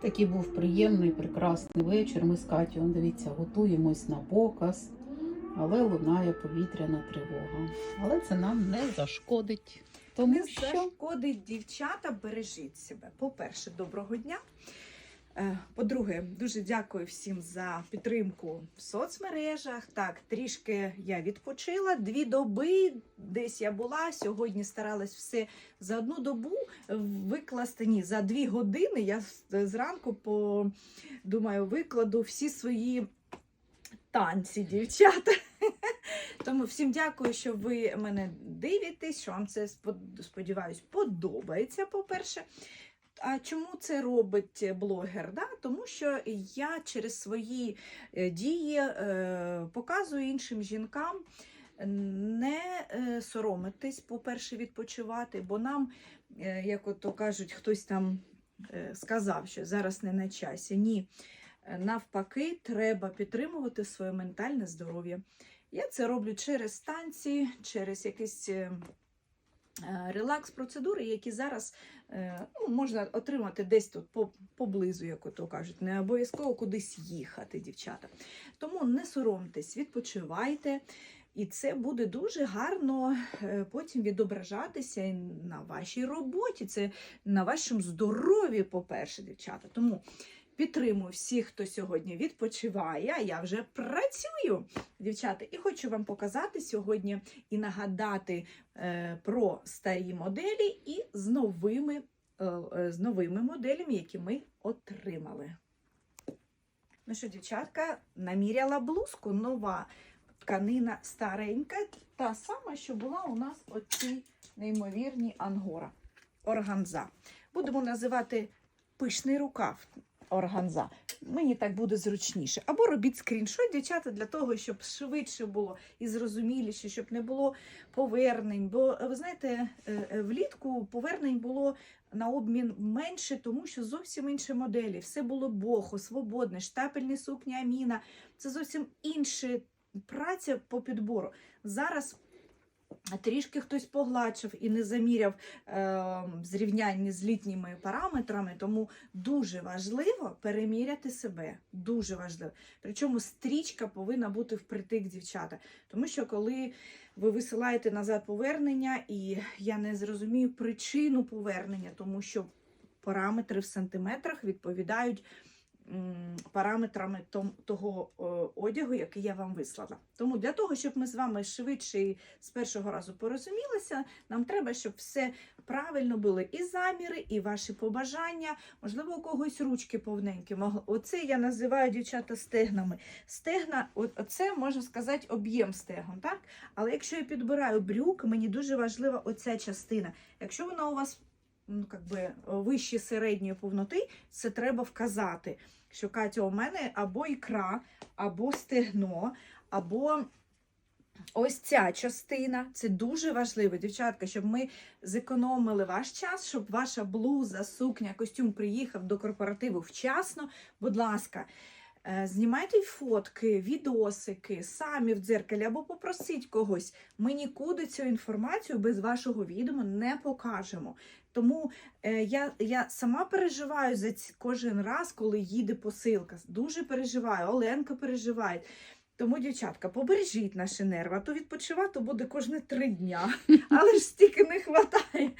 Такий був приємний, прекрасний вечір. Ми з Катю, дивіться, готуємось на показ, але лунає повітряна тривога. Але це нам не зашкодить. Тому Не що зашкодить дівчата, бережіть себе. По-перше, доброго дня. Е, По-друге, дуже дякую всім за підтримку в соцмережах. Так, трішки я відпочила. Дві доби десь я була. Сьогодні старалась все за одну добу викласти. Ні, за дві години я зранку по думаю, викладу всі свої танці, дівчата. Тому всім дякую, що ви мене дивитесь, що вам це спод- сподіваюсь подобається, по-перше. А чому це робить блогер? Да? Тому що я через свої е, дії е, показую іншим жінкам не е, соромитись, по-перше, відпочивати, бо нам, е, як то кажуть, хтось там е, сказав, що зараз не на часі. Ні. Е, Навпаки, треба підтримувати своє ментальне здоров'я. Я це роблю через танці, через якісь е, е, релакс-процедури, які зараз е, ну, можна отримати десь тут по- поблизу, як ото кажуть, не обов'язково кудись їхати, дівчата. Тому не соромтесь, відпочивайте. І це буде дуже гарно е, потім відображатися і на вашій роботі, це на вашому здоров'ї, по-перше, дівчата. Тому підтримую всіх, хто сьогодні відпочиває. а Я вже працюю, дівчата, і хочу вам показати сьогодні і нагадати е, про старі моделі і з новими, е, е, з новими моделями, які ми отримали. Ну що, дівчатка, наміряла блузку нова тканина старенька, та сама, що була у нас оці неймовірні ангора. Органза. Будемо називати пишний рукав органза. Мені так буде зручніше. Або робіть скріншот, дівчата, для того, щоб швидше було і зрозуміліше, щоб не було повернень. Бо ви знаєте, е, е, влітку повернень було на обмін менше, тому що зовсім інші моделі. Все було бохо, свободне, штапельні сукні Аміна. Це зовсім інша праця по підбору. Зараз. Трішки хтось погладшив і не заміряв е, зрівнянні з літніми параметрами, тому дуже важливо переміряти себе. Дуже важливо. Причому стрічка повинна бути впритик, дівчата. Тому що коли ви висилаєте назад повернення, і я не зрозумію причину повернення, тому що параметри в сантиметрах відповідають параметрами того одягу, який я вам вислала. Тому для того, щоб ми з вами швидше і з першого разу порозумілися, нам треба, щоб все правильно були і заміри, і ваші побажання. Можливо, у когось ручки повненькі. Оце я називаю дівчата стегнами. Стегна, оце можна сказати, об'єм стегон, так? Але якщо я підбираю брюк, мені дуже важлива оця частина. Якщо вона у вас ну, как би, вище середньої повноти, це треба вказати. Що Катя, у мене або ікра, або стегно, або ось ця частина. Це дуже важливо, дівчатка, щоб ми зекономили ваш час, щоб ваша блуза, сукня, костюм приїхав до корпоративу вчасно. Будь ласка, знімайте фотки, відосики самі в дзеркалі або попросіть когось. Ми нікуди цю інформацію без вашого відома не покажемо. Тому е, я, я сама переживаю за ці, кожен раз, коли їде посилка. Дуже переживаю, Оленка переживає. Тому, дівчатка, побережіть наші нерви, а то відпочивати буде кожне три дня, але ж стільки не вистачає.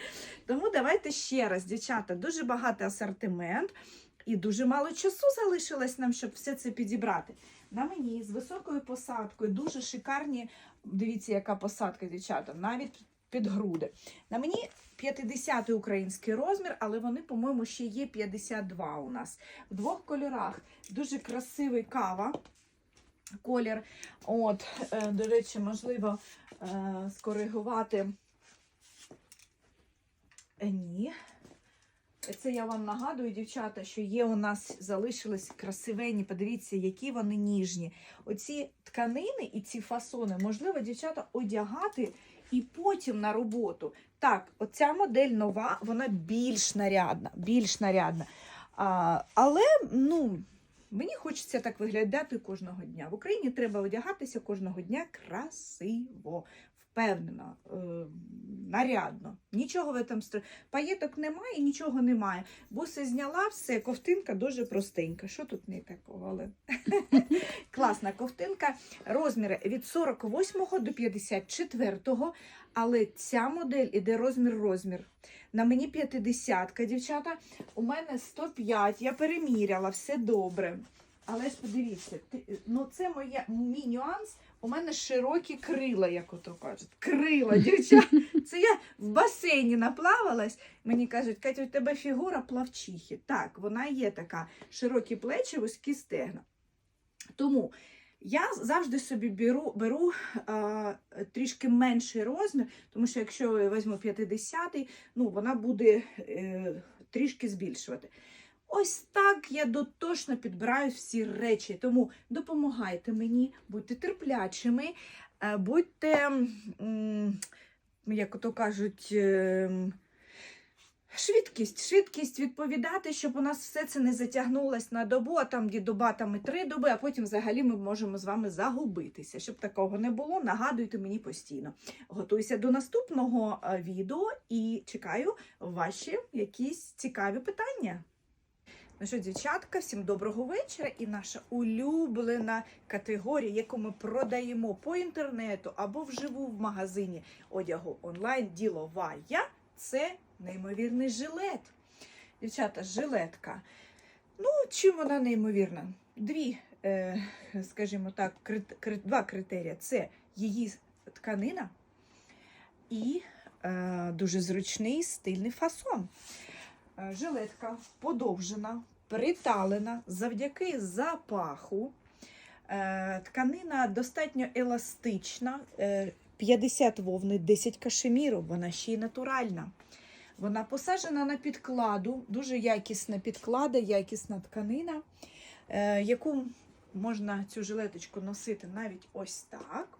Тому давайте ще раз, дівчата, дуже багатий асортимент і дуже мало часу залишилось нам, щоб все це підібрати. На мені з високою посадкою, дуже шикарні. Дивіться, яка посадка, дівчата, навіть під груди. На мені 50 український розмір, але вони, по-моєму, ще є 52 у нас. В двох кольорах. Дуже красивий кава. Колір. От, е, до речі, можливо е, скоригувати. Е, Ні. Це я вам нагадую, дівчата, що є у нас залишились красивенні, подивіться, які вони ніжні. Оці тканини і ці фасони, можливо, дівчата одягати і потім на роботу. Так, оця модель нова, вона більш нарядна, більш нарядна. А, але, ну, мені хочеться так виглядати кожного дня. В Україні треба одягатися кожного дня красиво. Впевнено, е, нарядно. Нічого в этом стр... Паєток немає, нічого немає. Буси зняла, все, ковтинка дуже простенька. Що тут не такого? Але... Класна ковтинка. Розміри від 48 до 54, але ця модель іде розмір-розмір. На мені 50, дівчата. У мене 105, я переміряла, все добре. Але ж подивіться, ну це моя, мій нюанс. У мене широкі крила, як ото кажуть. Крила, дівчата. Це я в басейні наплавалась. Мені кажуть, Катя, у тебе фігура плавчихи. Так, вона є така. Широкі плечі, вузькі стегна. Тому я завжди собі беру, беру а, трішки менший розмір, тому що якщо я візьму 50-й, ну, вона буде е, трішки збільшувати. Ось так я дотошно підбираю всі речі. Тому допомагайте мені, будьте терплячими, е, будьте, як то кажуть, ем, швидкість, швидкість відповідати, щоб у нас все це не затягнулось на добу, а там є доба, там і три доби, а потім взагалі ми можемо з вами загубитися. Щоб такого не було, нагадуйте мені постійно. Готуйся до наступного е, відео і чекаю ваші якісь цікаві питання. Ну що, дівчатка, всім доброго вечора. І наша улюблена категорія, яку ми продаємо по інтернету або вживу в магазині одягу онлайн діловая, це неймовірний жилет. Дівчата, жилетка. Ну, чим вона неймовірна? Дві, е, скажімо так, два критерії: це її тканина і е, дуже зручний стильний фасон. Е, Жилетка подовжена, приталена завдяки запаху. Е, Тканина достатньо еластична, е, 50 вовни, 10 кашеміру, вона ще й натуральна. Вона посаджена на підкладу, дуже якісна підклада, якісна тканина, е, яку можна цю жилеточку носити навіть ось так.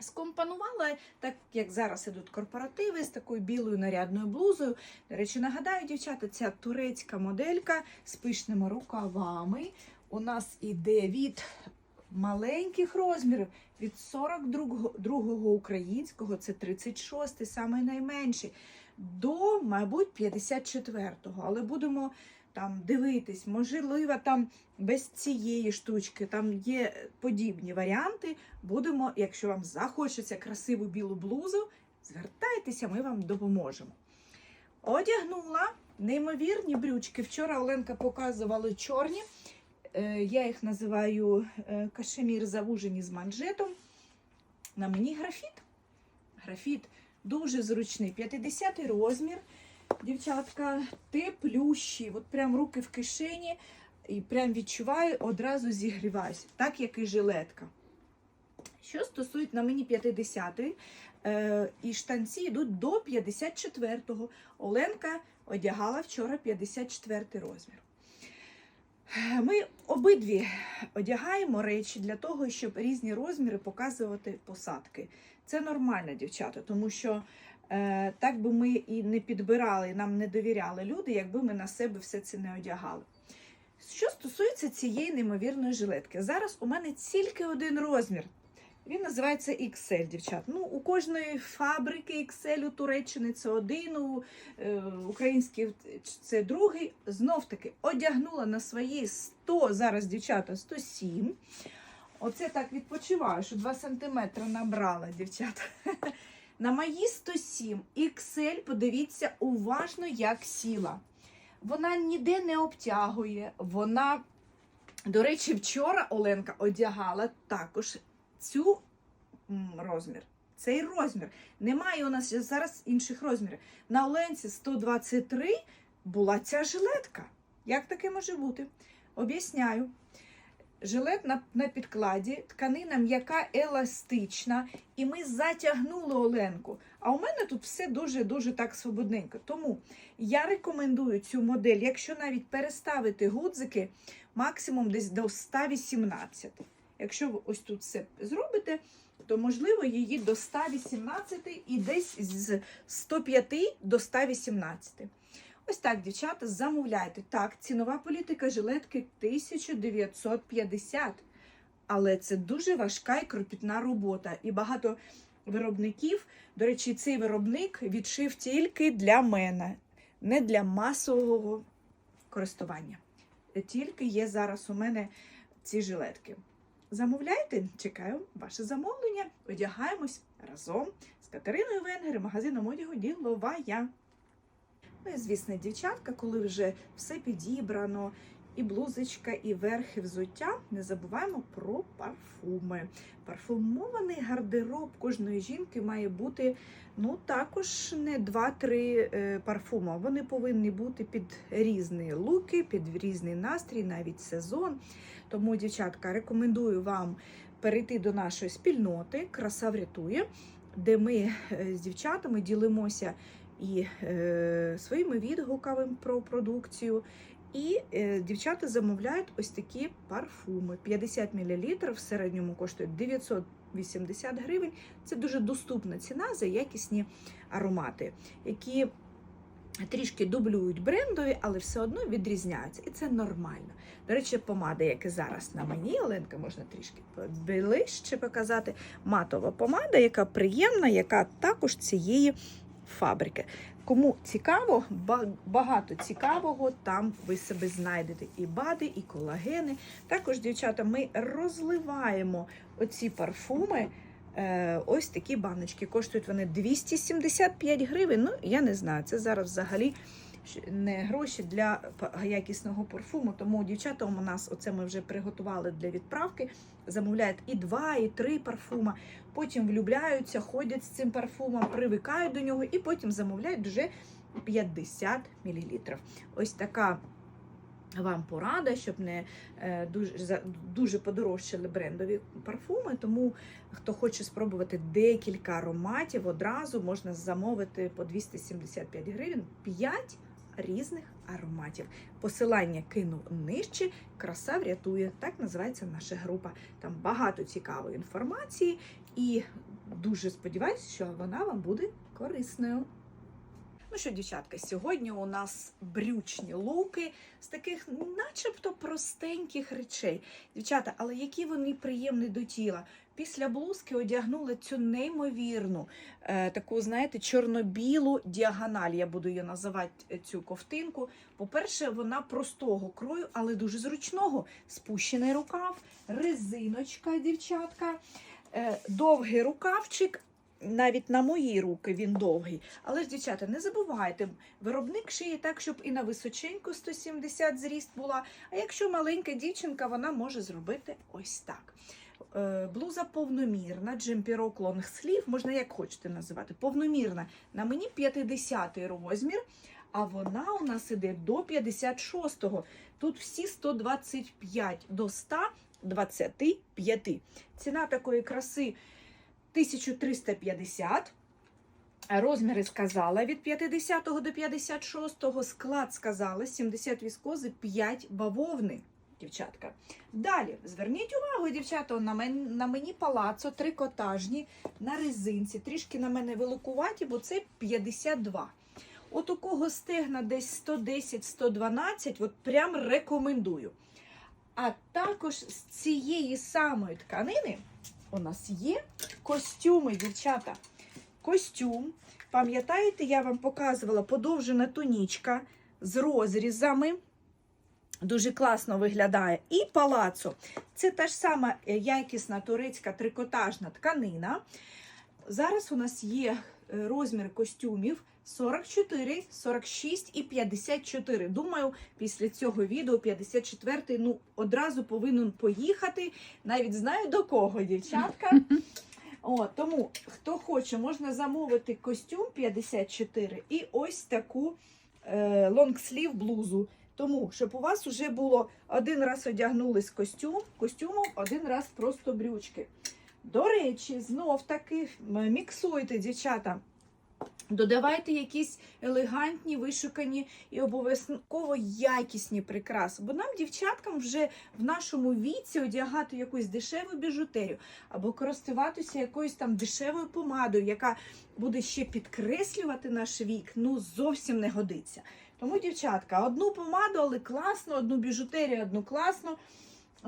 Скомпонувала, так як зараз ідуть корпоративи з такою білою нарядною блузою. До речі, нагадаю, дівчата, ця турецька моделька з пишними рукавами. У нас іде від маленьких розмірів, від 42-го українського, це 36-й, найменший, до, мабуть, 54-го. Але будемо там дивитись, можливо, там без цієї штучки, там є подібні варіанти. Будемо, якщо вам захочеться красиву білу блузу, звертайтеся, ми вам допоможемо. Одягнула неймовірні брючки. Вчора Оленка показувала чорні. Е, Я їх називаю е, кашемір завужені з манжетом. На мені графіт. Графіт дуже зручний. 50 розмір. Дівчатка, теплющі. От прям руки в кишені. І прям відчуваю, одразу зігріваюся, так як і жилетка. Що стосується на мені 50 е, і штанці йдуть до 54-го. Оленка одягала вчора 54 розмір. Ми обидві одягаємо речі для того, щоб різні розміри показувати посадки. Це нормально, дівчата, тому що так би ми і не підбирали, нам не довіряли люди, якби ми на себе все це не одягали. Що стосується цієї неймовірної жилетки, зараз у мене тільки один розмір. Він називається XL, дівчат. Ну, у кожної фабрики XL у Туреччини це один, у е, українській це другий. Знов таки одягнула на свої 100, зараз дівчата 107. Оце так відпочиваю, що 2 см набрала, дівчата. На мої 107 XL, подивіться уважно, як сіла. Вона ніде не обтягує. Вона, до речі, вчора Оленка одягала також цю розмір. Цей розмір. Немає у нас зараз інших розмірів. На Оленці 123 була ця жилетка. Як таке може бути? Об'ясняю. Жилет на, на підкладі, тканина м'яка еластична, і ми затягнули Оленку. А у мене тут все дуже-дуже так свободненько. Тому я рекомендую цю модель, якщо навіть переставити гудзики, максимум десь до 118. Якщо ви ось тут все зробите, то можливо її до 118 і десь з 105 до 118. Ось так, дівчата, замовляйте. Так, цінова політика жилетки 1950. Але це дуже важка і кропітна робота. І багато виробників. До речі, цей виробник відшив тільки для мене, не для масового користування. Тільки є зараз у мене ці жилетки. Замовляйте, чекаю ваше замовлення. Одягаємось разом з Катериною Венгер, магазином одягу Діловая. Ну і звісно, дівчатка, коли вже все підібрано, і блузочка, і верх, і взуття, не забуваємо про парфуми. Парфумований гардероб кожної жінки має бути ну також не 2-3 е, парфуми. Вони повинні бути під різні луки, під різний настрій, навіть сезон. Тому, дівчатка, рекомендую вам перейти до нашої спільноти Краса врятує, де ми е, з дівчатами ділимося і е, своїми відгуками про продукцію. І е, дівчата замовляють ось такі парфуми. 50 мл в середньому коштує 980 гривень. Це дуже доступна ціна за якісні аромати, які трішки дублюють брендові, але все одно відрізняються. І це нормально. До речі, помада, яка зараз на мені, Оленка, можна трішки ближче показати. Матова помада, яка приємна, яка також цієї фабрики. Кому цікаво, ба- багато цікавого там ви себе знайдете. І бади, і колагени. Також, дівчата, ми розливаємо оці парфуми. Е, ось такі баночки. Коштують вони 275 гривень. Ну, я не знаю, це зараз взагалі не гроші для якісного парфуму. Тому дівчата у нас оце ми вже приготували для відправки. Замовляють і два, і три парфума. Потім влюбляються, ходять з цим парфумом, привикають до нього, і потім замовляють вже 50 мл. Ось така вам порада, щоб не е, дуже, дуже подорожчали брендові парфуми. Тому хто хоче спробувати декілька ароматів, одразу можна замовити по 275 гривень 5 різних ароматів. Посилання кину нижче. Краса врятує. Так називається наша група. Там багато цікавої інформації, і дуже сподіваюся, що вона вам буде корисною. Ну що, дівчатка, сьогодні у нас брючні луки з таких начебто простеньких речей. Дівчата, але які вони приємні до тіла. Після блузки одягнули цю неймовірну, е, таку, знаєте, чорно-білу діагональ. Я буду її називати е, цю ковтинку. По-перше, вона простого крою, але дуже зручного. Спущений рукав, резиночка, дівчатка, е, довгий рукавчик. Навіть на мої руки він довгий. Але ж, дівчата, не забувайте, виробник шиє так, щоб і на височеньку 170 зріст була. А якщо маленька дівчинка, вона може зробити ось так. Е, Блуза повномірна, джемпірок лонгслів, можна як хочете називати. Повномірна. На мені 50 розмір, а вона у нас іде до 56-го. Тут всі 125 до 125. Ціна такої краси 1350. Розміри сказала від 50 до 56, склад сказала 70 віскози, 5 бавовни, дівчатка. Далі, зверніть увагу, дівчата, на мені, на мені палацо, трикотажні, на резинці. Трішки на мене великуваті, бо це 52. От у кого стегна десь 110-112, от прям рекомендую. А також з цієї самої тканини у нас є костюми, дівчата. Костюм. Пам'ятаєте, я вам показувала подовжена тунічка з розрізами. Дуже класно виглядає. І палацо. Це та ж сама е, якісна турецька трикотажна тканина. Зараз у нас є е, розмір костюмів 44, 46 і 54. Думаю, після цього відео 54 ну, одразу повинен поїхати. Навіть знаю до кого, дівчатка. О, тому, хто хоче, можна замовити костюм 54 і ось таку е, лонгслів блузу. Тому, щоб у вас вже було один раз одягнулись костюм, костюмом, один раз просто брючки. До речі, знов таки міксуйте, дівчата. Додавайте якісь елегантні, вишукані і обов'язково якісні прикраси. Бо нам, дівчаткам, вже в нашому віці одягати якусь дешеву біжутерію або користуватися якоюсь там дешевою помадою, яка буде ще підкреслювати наш вік, ну зовсім не годиться. Тому, дівчатка, одну помаду, але класно, одну біжутерію, одну класно.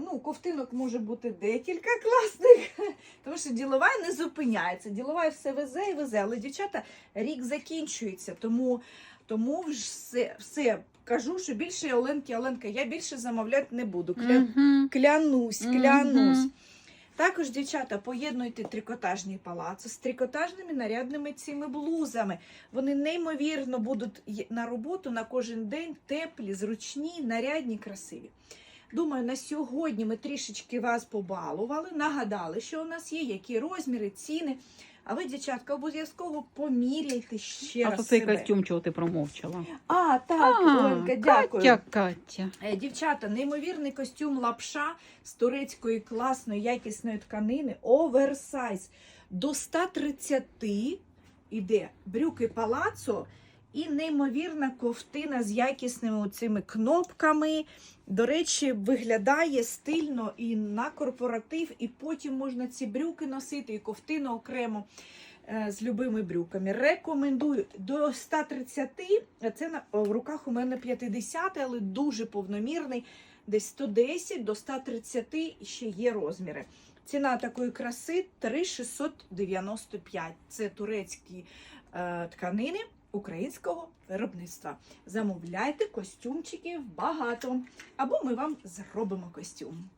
Ну, ковтинок може бути декілька класних, тому що ділова не зупиняється. Ділова все везе і везе. Але дівчата рік закінчується, тому, тому все, все кажу, що більше Оленки, Оленка, я більше замовляти не буду. Кля... Мгм. Клянусь, клянусь. Мгм. Також, дівчата, поєднуйте трикотажні палаци з трикотажними нарядними цими блузами. Вони неймовірно будуть на роботу на кожен день теплі, зручні, нарядні, красиві. Думаю, на сьогодні ми трішечки вас побалували, нагадали, що у нас є, які розміри, ціни. А ви, дівчатка, обов'язково поміряйте ще А раз то цей себе. костюм, чого ти промовчала? А, так, Оленка, дякую. Катя, Катя. Е, Дівчата, неймовірний костюм лапша з турецької класної якісної тканини, оверсайз. До 130 іде брюки палацо і неймовірна ковтина з якісними цими кнопками. До речі, виглядає стильно і на корпоратив, і потім можна ці брюки носити, і ковтину окремо е, з любими брюками. Рекомендую до 130, це в руках у мене 50, але дуже повномірний. Десь 110 до 130 ще є розміри. Ціна такої краси 3,695. Це турецькі е, тканини українського виробництва. Замовляйте костюмчиків багато, або ми вам зробимо костюм.